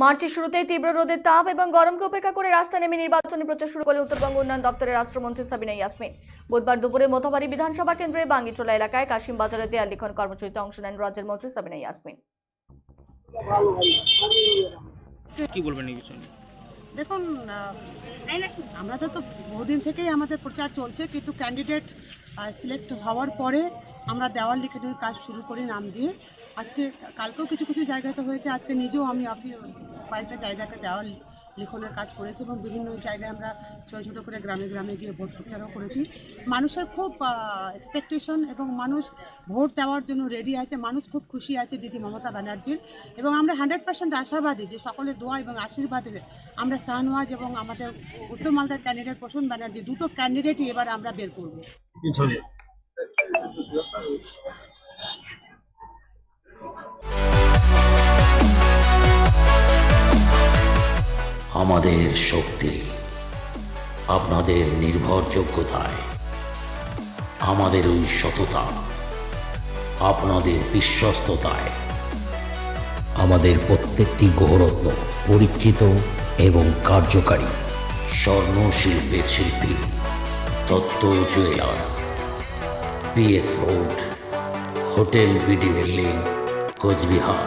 মার্চের শুরুতে তীব্র রোদের তাপ এবং গরমকে উপেক্ষা করে রাস্তা নেমে নির্বাচনী প্রচার শুরু করলেন উত্তরবঙ্গ উন্নয়ন দপ্তরের রাষ্ট্রমন্ত্রী সাবিনা ইয়াসমিন। বুধবার দুপুরে মোথাবাড়ি বিধানসভা কেন্দ্রে বাঙ্গিটোলা এলাকায় কাশিম বাজারে দেয়াল লিখন কর্মসূচিতে অংশ নেন রাজ্যের মন্ত্রী সাবিনা ইয়াসমিন। কি বলবেন দেখুন আমরা তো বহুদিন থেকেই আমাদের প্রচার চলছে, কিন্তু ক্যান্ডিডেট সিলেক্ট হওয়ার পরে আমরা দেওয়াল লিখনের কাজ শুরু করি নাম দিয়ে। আজকে, কালকেও কিছু কিছু জায়গাতে হয়েছে, আজকে নিজেও আমি অফিস কয়েকটা জায়গাতে দেওয়াল লিখনের কাজ করেছি এবং বিভিন্ন জায়গায় আমরা ছোটো ছোটো করে গ্রামে গ্রামে গিয়ে ভোট প্রচারও করেছি। মানুষের খুব এক্সপেকটেশন এবং মানুষ ভোট দেওয়ার জন্য রেডি আছে। মানুষ খুব খুশি আছে দিদি মমতা ব্যানার্জির এবং আমরা হান্ড্রেড পার্সেন্ট আশাবাদী যে সকলের দোয়া এবং আশীর্বাদে আমরা শাহনওয়াজ এবং আমাদের উত্তর মালদার ক্যান্ডিডেট প্রসূন ব্যানার্জি দুটো ক্যান্ডিডেটই এবার আমরা বের করব। আমাদের শক্তি, আপনাদের নির্ভরযোগ্যতায়, আমাদের ওই সততা, আপনাদের বিশ্বস্ততায়, আমাদের প্রত্যেকটি গৌরত্ন পরীক্ষিত এবং কার্যকারী স্বর্ণ শিল্পের শিল্পী তত্ত্ব jewellers PS road, hotel BD Coochbehar.